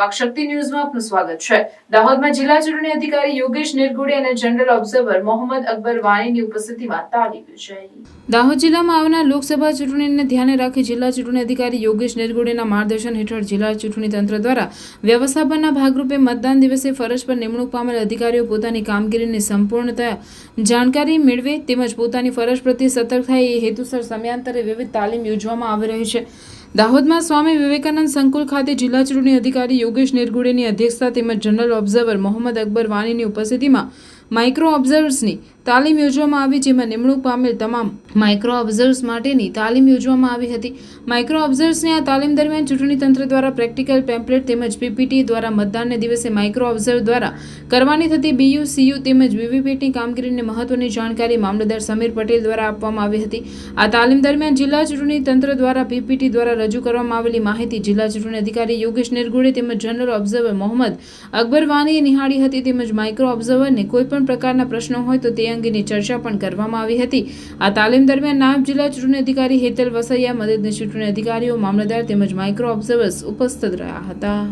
વાકશક્તિ ન્યૂઝમાં આપનું સ્વાગત છે. દાહોદમાં જિલ્લા ચૂંટણી અધિકારી યોગેશ નિરગુડે અને જનરલ ઓબ્ઝર્વર મોહમ્મદ અકબર વાણીની ઉપસ્થિતિમાં તાલીમ યોજાઈ. દાહોદ જિલ્લામાં આવનાર લોકસભા ચૂંટણીને ધ્યાને રાખી જિલ્લા ચૂંટણી અધિકારી યોગેશ નિરગુડેના માર્ગદર્શન હેઠળ જિલ્લા ચૂંટણી તંત્ર દ્વારા વ્યવસ્થાપનના ભાગરૂપે મતદાન દિવસે ફરજ પર નિમણૂક પામેલ અધિકારીઓ પોતાની કામગીરીની સંપૂર્ણતા જાણકારી મેળવે તેમજ પોતાની ફરજ પ્રત્યે સતર્ક થાય એ હેતુસર સમયાંતરે વિવિધ તાલીમ યોજવામાં આવી રહી છે. દાહોદમાં સ્વામી વિવેકાનંદ સંકુલ ખાતે જિલ્લા ચૂંટણી અધિકારી યોગેશ નિરગુડેની અધ્યક્ષતા તેમજ જનરલ ઓબ્ઝર્વર મોહમ્મદ અકબર વાનીની ઉપસ્થિતિમાં માઇક્રો ઓબ્ઝર્વર્સની તાલીમ યોજવામાં આવી જેમાં નિમણૂક પામેલ તમામ માઇક્રો ઓબ્ઝર્વર્સ માટેની તાલીમ યોજવામાં આવી હતી. માઇક્રો ઓબ્ઝર્વર્સને આ તાલીમ દરમિયાન ચૂંટણી તંત્ર દ્વારા પ્રેક્ટિકલ પેમ્પલેટ તેમજ પીપીટી દ્વારા મતદાનને દિવસે માઇક્રો ઓબ્ઝર્વ દ્વારા કરવાની થતી બીયુ સીયુ તેમજ વીવીપીટી કામગીરીની મહત્વની જાણકારી મામલતદાર સમીર પટેલ દ્વારા આપવામાં આવી હતી. આ તાલીમ દરમિયાન જિલ્લા ચૂંટણી તંત્ર દ્વારા પીપીટી દ્વારા રજૂ કરવામાં આવેલી માહિતી જિલ્લા ચૂંટણી અધિકારી યોગેશ નિરગુડે તેમજ જનરલ ઓબ્ઝર્વર મોહમ્મદ અકબર વાનીએ નિહાળી હતી તેમજ માઇક્રો ઓબ્ઝર્વરને કોઈપણ પ્રકારના પ્રશ્નો હોય તો તે અંગેની ચર્ચા પણ કરવામાં આવી હતી. આ તાલીમ દરમિયાન નાયબ જિલ્લા ચૂંટણી અધિકારી હેતલ વસૈયા મદદની ચૂંટણી અધિકારીઓ, મામલતદાર તેમજ માઇક્રો ઓબ્ઝર્વર્સ ઉપસ્થિત રહ્યા હતા.